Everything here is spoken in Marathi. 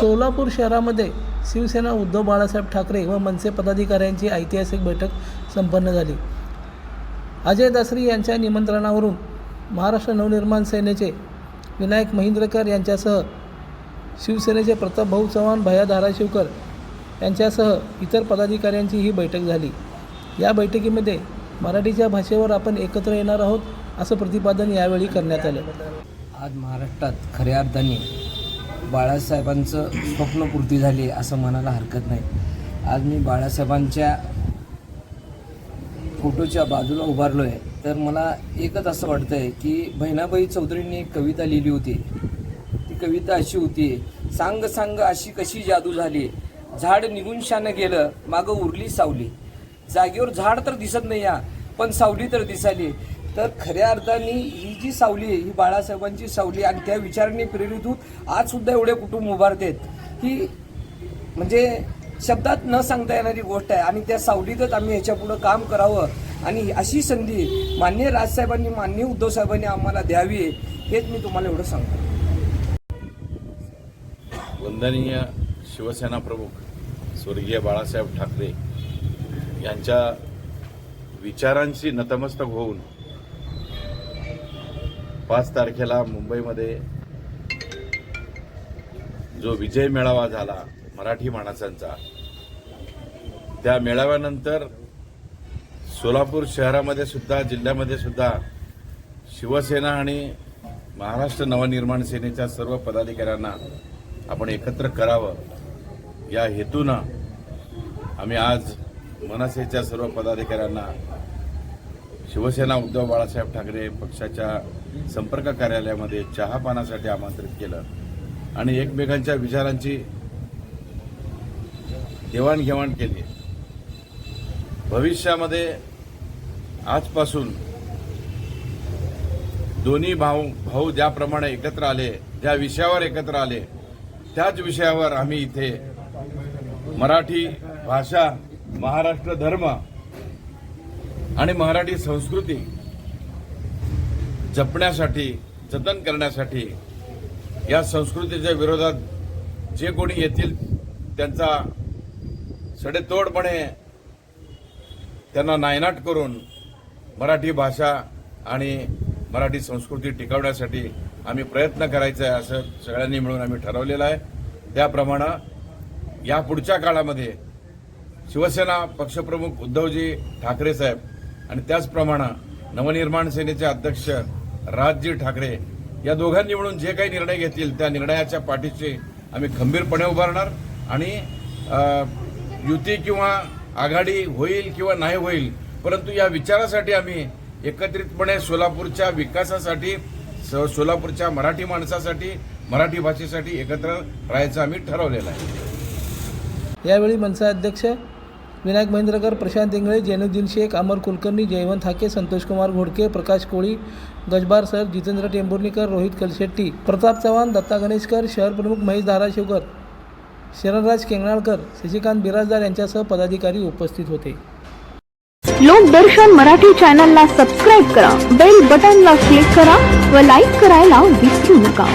सोलापूर शहरामध्ये शिवसेना उद्धव बाळासाहेब ठाकरे व मनसे पदाधिकाऱ्यांची ऐतिहासिक बैठक संपन्न झाली. अजय दासरी यांच्या निमंत्रणावरून महाराष्ट्र नवनिर्माण सेनेचे विनायक महिंद्रकर यांच्यासह शिवसेनेचे प्रतापभाऊ चव्हाण भया धाराशिवकर यांच्यासह इतर पदाधिकाऱ्यांची ही बैठक झाली. या बैठकीमध्ये मराठीच्या भाषेवर आपण एकत्र येणार आहोत असं प्रतिपादन यावेळी करण्यात आलं. आज महाराष्ट्रात खऱ्या अर्थाने बाळासाहेबांचं स्वप्नपूर्ती झाली असं म्हणायला हरकत नाही. आज मी बाळासाहेबांच्या फोटोच्या बाजूला उभारलो आहे तर मला एकच असं वाटतं आहे की बहिणाबाई चौधरींनी एक कविता लिहिली होती. ती कविता अशी होती सांग सांग अशी कशी जादू झाली? झाड निघून शानं गेलं मागं उरली सावली. जागेवर झाड तर दिसत नाही या पण सावली तर दिसाली. तर खऱ्या अर्थाने ही जी सावली आहे ही बाळासाहेबांची सावली आणि त्या विचाराने प्रेरित होत आज सुद्धा एवढे कुटुंब उभारतेत ही म्हणजे शब्दात न सांगता येणारी गोष्ट आहे आणि त्या सावलीतच आम्ही ह्याच्यापुढं काम करावं आणि अशी संधी मान्य राजसाहेबांनी मान्य उद्धवसाहेबांनी आम्हाला द्यावी हेच मी तुम्हाला एवढं सांगतो. वंदनीय शिवसेना प्रमुख स्वर्गीय बाळासाहेब ठाकरे यांच्या विचारांशी नतमस्तक होऊन पाच तारखेला मुंबईमध्ये जो विजय मेळावा झाला मराठी माणसांचा त्या मेळाव्यानंतर सोलापूर शहरामध्ये सुद्धा जिल्ह्यामध्ये सुद्धा शिवसेना आणि महाराष्ट्र नवनिर्माण सेनेच्या सर्व पदाधिकाऱ्यांना आपण एकत्र करावं. या हेतूनं आम्ही आज मनसेच्या सर्व पदाधिकाऱ्यांना शिवसेना उद्धव बाळासाहेब ठाकरे पक्षाच्या संपर्क कार्यालयामध्ये चहापानासाठी आमंत्रित केलं आणि एकमेकांच्या विचारांची देवाणघेवाण केली. भविष्यामध्ये आजपासून दोन्ही भाऊ भाऊ ज्याप्रमाणे एकत्र आले ज्या विषयावर एकत्र आले त्याच विषयावर आम्ही इथे मराठी भाषा महाराष्ट्र धर्म आणि मराठी संस्कृती जपण्यासाठी जतन करण्यासाठी या संस्कृतीच्या विरोधात जे कोणी येतील त्यांचा सडेतोडपणे त्यांना नायनाट करून मराठी भाषा आणि मराठी संस्कृती टिकवण्यासाठी आम्ही प्रयत्न करायचा आहे असं सगळ्यांनी मिळून आम्ही ठरवलेलं आहे. त्याप्रमाणे या पुढच्या काळामध्ये शिवसेना पक्षप्रमुख उद्धवजी ठाकरे साहेब आणि त्याचप्रमाणे नवनिर्माण सेनेचे अध्यक्ष राजजी ठाकरे या दोघांनी मिळून जे काही निर्णय घेतील त्या निर्णयाच्या पाठीशी आम्ही खंबीरपणे उभारणार. आणि युती किंवा आघाडी होईल किंवा नाही होईल परंतु या विचारासाठी आम्ही एकत्रितपणे सोलापूरच्या विकासासाठी स- सोलापूरच्या मराठी माणसासाठी मराठी भाषेसाठी एकत्र राहायचं आम्ही ठरवलेलं आहे. यावेळी मनसे अध्यक्ष विनायक महेंद्रकर प्रशांत इंगळे जैनुद्दीन शेख अमर कुलकर्णी जयवंत हाके संतोषकुमार घोडके प्रकाश कोळी गजबार सर जितेंद्र टेंभुर्णीकर रोहित कलशेट्टी प्रताप चव्हाण दत्ता गणेशकर शहर प्रमुख महेश धाराशिवकर शरणराज केंगणाळकर शशिकांत बिराजदार यांच्यासह पदाधिकारी उपस्थित होते. लोकदर्शन मराठी चॅनलला सबस्क्राईब करा बेल बटनला क्लिक करा व लाईक करायला विसरू नका.